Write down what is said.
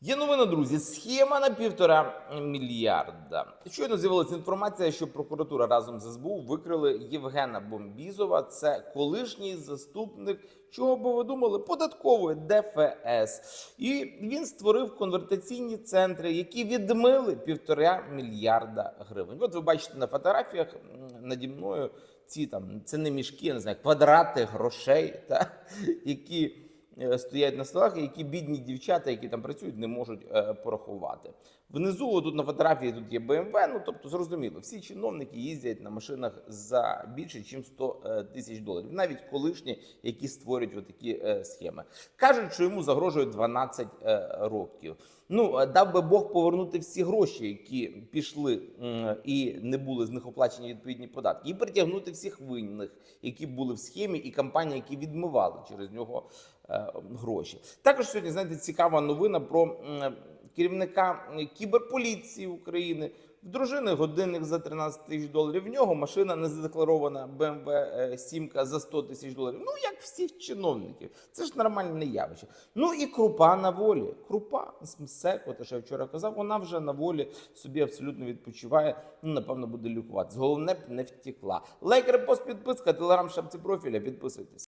Є новина, друзі. Схема на півтора мільярда. Щойно з'явилася інформація, що прокуратура разом з СБУ викрили Євгена Бомбізова. Це колишній заступник, чого би ви думали, податкової ДФС. І він створив конвертаційні центри, які відмили півтора мільярда гривень. От ви бачите на фотографіях наді мною ці там це не мішки, я не знаю, квадрати грошей, та які стоять на столах, які бідні дівчата, які там працюють, не можуть е, порахувати. Внизу тут на фотографії тут є BMW, ну тобто зрозуміло, всі чиновники їздять на машинах за більше, ніж 100 е, тисяч доларів, навіть колишні, які створюють отакі е, схеми. Кажуть, що йому загрожує 12 е, років. Ну, е, дав би Бог повернути всі гроші, які пішли і не були з них оплачені відповідні податки, і притягнути всіх винних, які були в схемі, і компанії, які відмивали через нього е, гроші. Також сьогодні знаєте цікава новина про керівника кіберполіції України. В дружини годинник за 13 тисяч доларів. В нього машина незадекларована BMW 7 за 100 тисяч доларів. Ну як всіх чиновників, це ж нормальне явище. Ну і крупа на волі. Крупа з МСЕКО, те, що я вчора казав, вона вже на волі собі абсолютно відпочиває. Ну напевно буде лікуватися. Головне б не втекла. Лайк, репост, підписка, телеграм, шапці профіля. Підписуйтесь.